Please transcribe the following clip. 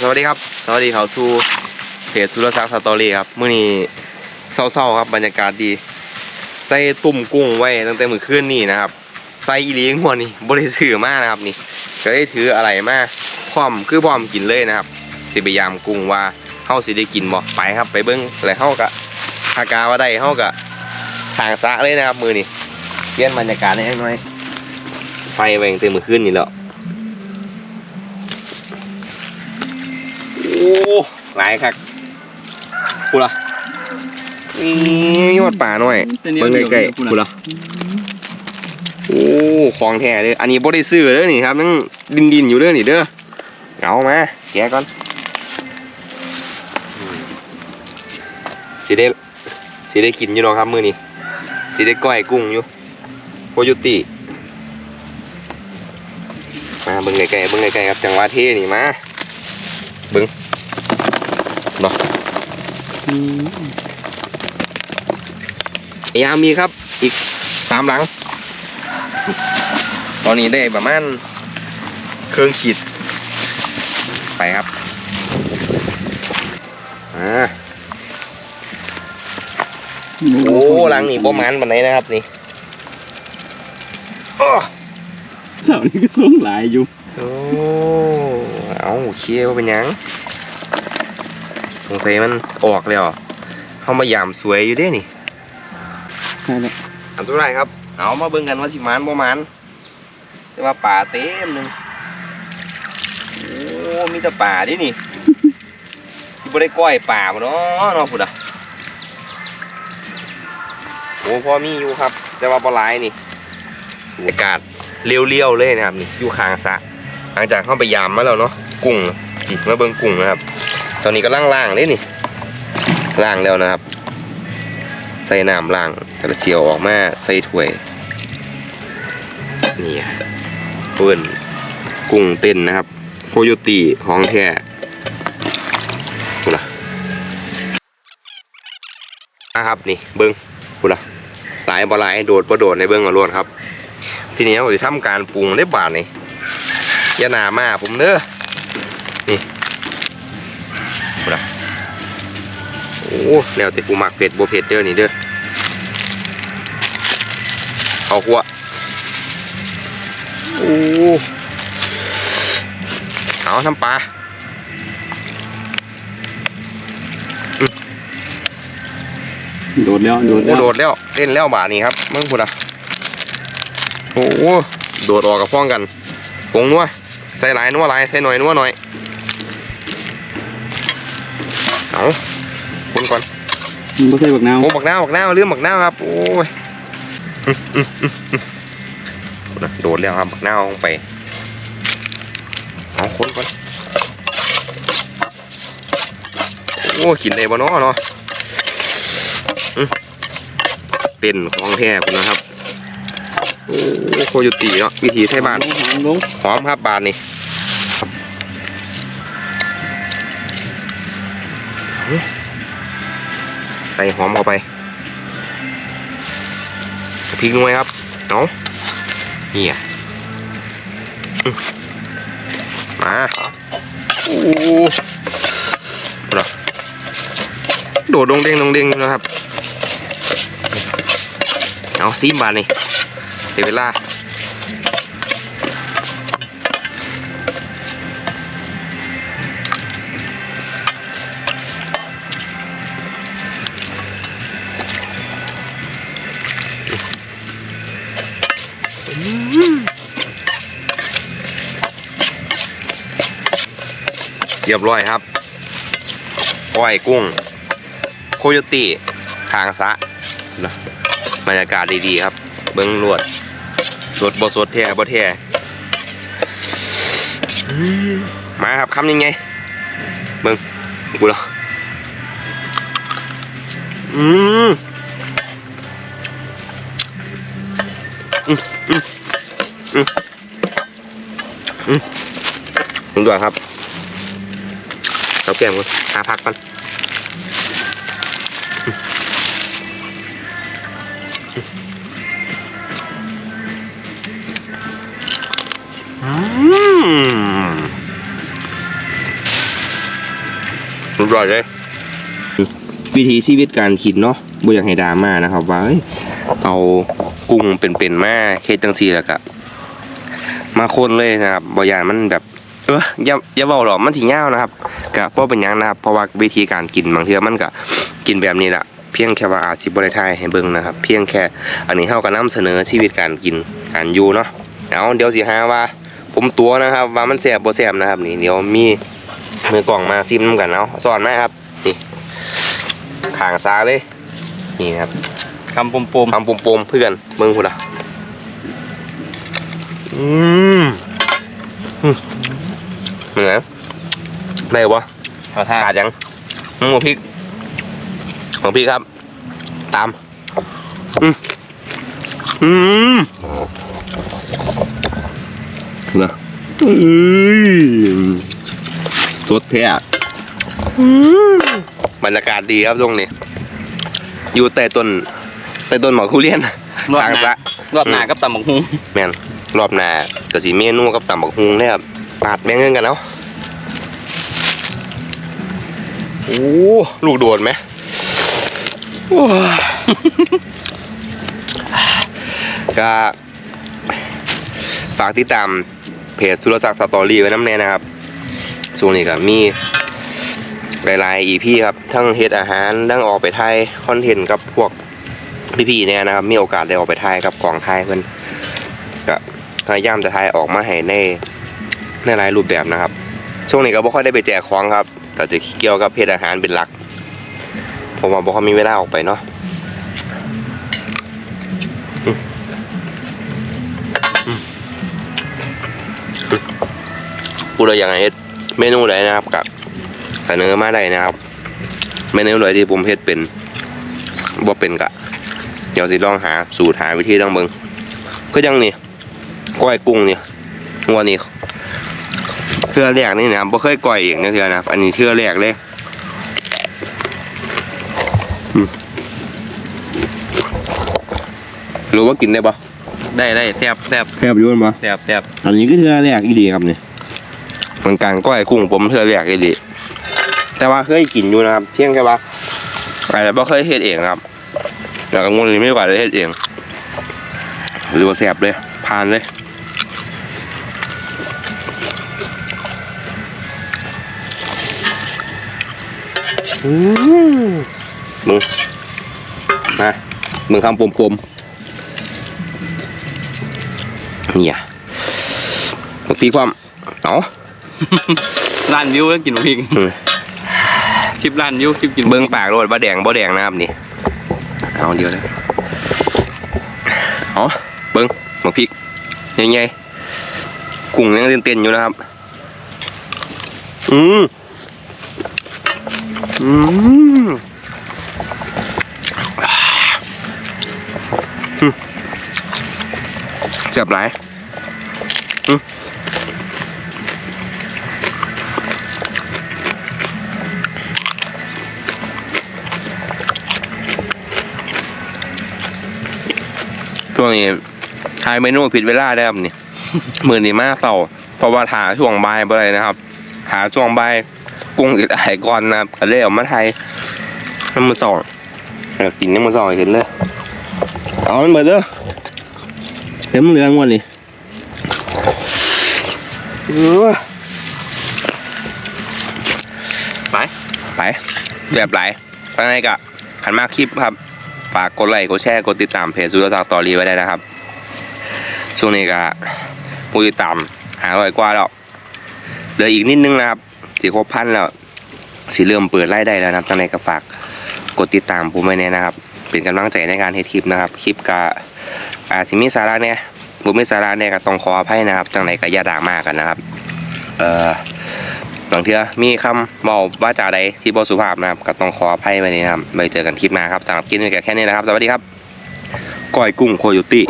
สวัสดีครับ สวัสดีเขาสู่เพจสุรศักดิ์สตอรี่ครับมื้อนี้เศร้าๆครับบรรยากาศดี ใส่ตุ่มกุ้งไว้ตั้งแต่มื้อคืนนี่นะครับ ใส่อีหลีหัวนี่บ่ได้ซื้อมากนะครับนี่ ก็ได้ถืออะไรมาพร้อมคือพร้อมกินเลยนะครับ สิพยายามกุ้งว่าเฮาสิได้กินบ่ไปครับไปเบิ่งแล้วเฮาก็อากาว่าได้เฮาก็ทางสระเลยนะครับมือนี้เปลี่ยนบรรยากาศให้หน่อยใส่ไว้ตั้งแต่มื้อคืนนี่แล้ว โอ้หลายคักกูละนี่มีหมดป่าหน่อยแต่เนี่ยเบิ่งใกล้เดี๋ยวๆกูกูละละโอ้ของแท้เลยอันนี้บ่ได้ซื้อเด้อนี่ครับยังดินดินๆอยู่เด้อนี่เด้อเอามาแกะก่อนอืมสิได้สิได้กินอยู่เนาะครับมื้อนี้สิได้ก้อยกุ้งอยู่โคโยติมาเบิ่งใกล้ๆเบิ่งใกล้ๆครับจังหวะเท่นี่มา อืมยามีครับ อีกสามหลัง ตอนนี้ได้ประมาณเครื่องขีด ไปครับอ่าโอ้หลังนี่ประมาณปันไหนนะครับนี่อ้อเสานี่ก็สูงหลายอยู่ โอ้ เอาเคี้ยวเป็นหยัง สงสัยมันออกแล้วเข้ามายามสวยอยู่เด้นี่ใช่แล้วอันสุดท้ายครับ เอามาเบิ่งกันว่าสิหมันบ่หมันแต่ว่าป่าเต็มหนึงโอ้มีแต่ป่าดินี่ที่บ่ได้ก้อยป่าบ่เนาะเนาะพุ่นอะโอ้พอมีอยู่ครับ แต่ว่าบ่หลายนี่อากาศเรียวๆเลยนะครับนี่อยู่ข้างสระหลังจากเข้าไปยามมาแล้วเนาะ กุ้งมาเบิ่งกุ้งนะครับ ตอนนี้ก็ล่างๆเลยนี่ล่างแล้วนะครับ ใส่น้ำล้างกระเชียวออกมาใส่ถ้วยนี่อะเปิ้นกุ้งเต้นนะครับโคโยตีของแท้กูละนะครับนี่เบิ้งกูละหลายบ่หลายโดดบ่โดดในเบิ้งเอาโลดครับ ทีนี้เราจะทำการปรุงได้บาทนี่ยาหนามาผมเด้อ กูละโอ้แล้วแต่กูมักเผ็ดบ่เผ็ดเด้อนี่เด้อเอาหัวโอ้เอาทำปลาโดดแล้วโดดโอ้แล้วโดดแล้วเล่นแล้วบาทนี่ครับมึงพูดอะโอ้โดดออกกับพ้องกันผงนัวใส่หลายนัวหลายใส่หน่อยนัวหน่อย เอาคนก่อนมันบ่ใส่บักนาวโอ้บักน้าวบักน้าวลืมบักน้าวครับ โอ้ยอื้ออื้ออื้ออื้อโดดแล้วครับบักน้าวลงไปเอาคนก่อนโอ้กินได้บ่เนาะเนาะอื้อเป็นของแท้คุณนะครับ โอ้โคโยตีเนาะวิธีไทยบ้านลงหางลงหอมครับบานนี่ ใส่หอมเข้าไปพริกหน่วยครับเอานี่อะมาโอ้โหเหรอโดดดงเด้งดงเด้งดูนะครับเอาซีมบานนี่เดี๋ยวเวลา เรียบร้อยครับก้อยกุ้ง โคโยตีทางสะนะบรรยากาศดีๆครับ เบิ้งลวดสดบสดแท้บ่แท้อืมมาครับคำยังไงเบิ้งกูเหรออืมอืมอืมอืมอืมถึงด่วนครับ เราแก้มกันหาพักกันอืมอร่อยเลยวิธีชีวิตการคิดเนาะบ่อยากให้ดราม่านะครับว่าเอ้ยเอากุ้งเป็นๆมาเฮ็ดจังซี่แล้วก็มาคนเลยนะครับบ่อยากมันแบบ เอออย่าอย่าเว้าหรอกมันสิยาวนะครับก็บ่เป็นหยังนะครับ เพราะว่าวิธีการกินบางเทื่อมันก็กินแบบนี้ล่ะเพียงแค่ว่าอาจสิบ่ได้ถ่ายให้เบิ่งนะครับ เพียงแค่อันนี้เฮาก็นำเสนอชีวิตการกินการอยู่เนาะเอาเดี๋ยวสิหาว่า ผมตัวนะครับ ว่ามันแซ่บบ่แซ่บนะครับ นี่เดี๋ยวมีมือกล่องมาซิมนำกันเอาสอนมาครับนี่ขางซ้ายเลยนี่ครับคำปมปมทำปมๆเพื่อนเบิ่งพุ่นล่ะอืมอืม เหนือได้บ่ขอทาขาดยังอืมหัวพริกหัวพริกครับ ตาม อืมอืมนะอืมสดแท้อะอืมบรรยากาศดีครับตรงนี้ อยู่ใต้ต้นใต้ต้นหมากคุเรียนรอบทางหน้าซะรอบหน้ากับตำบักฮุงแม่นรอบหน้าก็สิเมนูกับตำบักฮุงเนี่ยครับ ปาดแบ่งเงินกันเนาะโอ้ลูกโดดไหมก็ฝากติดตามเพจสุรศักดิ์สตอรี่ไว้น้ำแน่นะครับช่วงนี้ก็มีหลายๆ EP ครับ ทั้งเฮ็ดอาหารทั้งออกไปถ่ายคอนเทนต์กับพวกพี่ๆเนี่ยนะครับ มีโอกาสได้ออกไปถ่ายกับกองถ่ายเพิ่อนก็พยายามจะทายออกมาให้ใน ในหลายรูปแบบนะครับ ช่วงนี้ก็บ่ค่อยได้ไปแจกของครับก็จะเกี่ยวกับเพศอาหารเป็นหลัก ผมว่าบ่ค่อยมีเวลาออกไปเนาะอืมอืมผู้ใดอยากให้เฮ็ดเมนูใดนะครับกับเสนอมาได้นะครับ เมนูใดที่ผมเฮ็ดเป็นบ่เป็นกะเดี๋ยวสิลองหาสูตรหาวิธีลองเบิ่งก็ยังนี่ก้อยกุ้งนี่งวดนี้ ทื่อแรกนี่นะครับบ่เคยก้อยเองนะเทื่อนะครับอันนี้เทื่อแรกเลยอืมรู้ว่ากินได้ปะได้ได้แซ่บแซ่บแคบยุ่นปะแซ่บแซ่บอันนี้ก็เทื่อแรกอีดีครับเนี่ยมันการก้อยกุ้งผมเทื่อแรกอีดีแต่ว่าเคยกินอยู่นะครับ เที่ยงแค่ว่าแต่บ่เคยเฮ็ดเองครับแล้วก็งวดนี้ไม่กว่าได้เฮ็ดเองหรือว่าแซ่บเลยผ่านเลย อืมมึงมามึงคำปมปมๆเนี่ยมึงพี่ความเอาร้านวิวแล้วกินบักพริกอืมคลิปร้านวิวคลิปกินเบิ้งปากโรดบ่แดงบ่แดงนะครับนี่เอาเดียวเลยเอาเบิ้งมาพริกยังไงกุ้งยังเต้นๆอยู่นะครับ อืม อืมเจ็บไหลช่วงนี้ทายเมนูผิดเวลาได้ครับนี่ มือนี้มากเสาเพราะว่าหาช่วงบ่ายบ่ได้นะครับ หาช่วงบ่าย กุ้งอีกหลายก่อนนะครับก็เลยเอามาไทยน้ำมือสองอยากกินน้ำมือสองให้เห็นเลยเอามันเบิดเด้อเห็นมันเหลืองวันนี้เออไปไปแบบไหลไปไงกะขันมากคลิปครับฝากกดไลค์กดแชร์กดติดตามเพจสุดตาตอรีไว้ได้นะครับช่วงนี้ก็ผู้ติดตามหาร้อยกว่าแล้วเหลืออีกนิดนึงนะครับ สี่ครบพันแล้วสิเริ่มเปิดไล่ได้แล้วนะครับตั้งในก็ฝากกดติดตามผมไว้เนี่ยนะครับ เป็นกำลังใจในการเฮ็ดคลิปนะครับ คลิปก็อาจสิมีสาระเนี่ยบ่มีสาระเนี่ยก็ต้องขออภัยนะครับจังไหนก็อย่าด่ามากกันนะครับ เอ่อบางเทื่อมีคำเว้าว่าจาใดที่บ่สุภาพนะครับก็ต้องขออภัยไว้นี่นะครับไว้เจอกันคลิปหน้าครับสำหรับคลิปนี้แค่นี้นะครับ สวัสดีครับก้อยกุ้งโคโยตี้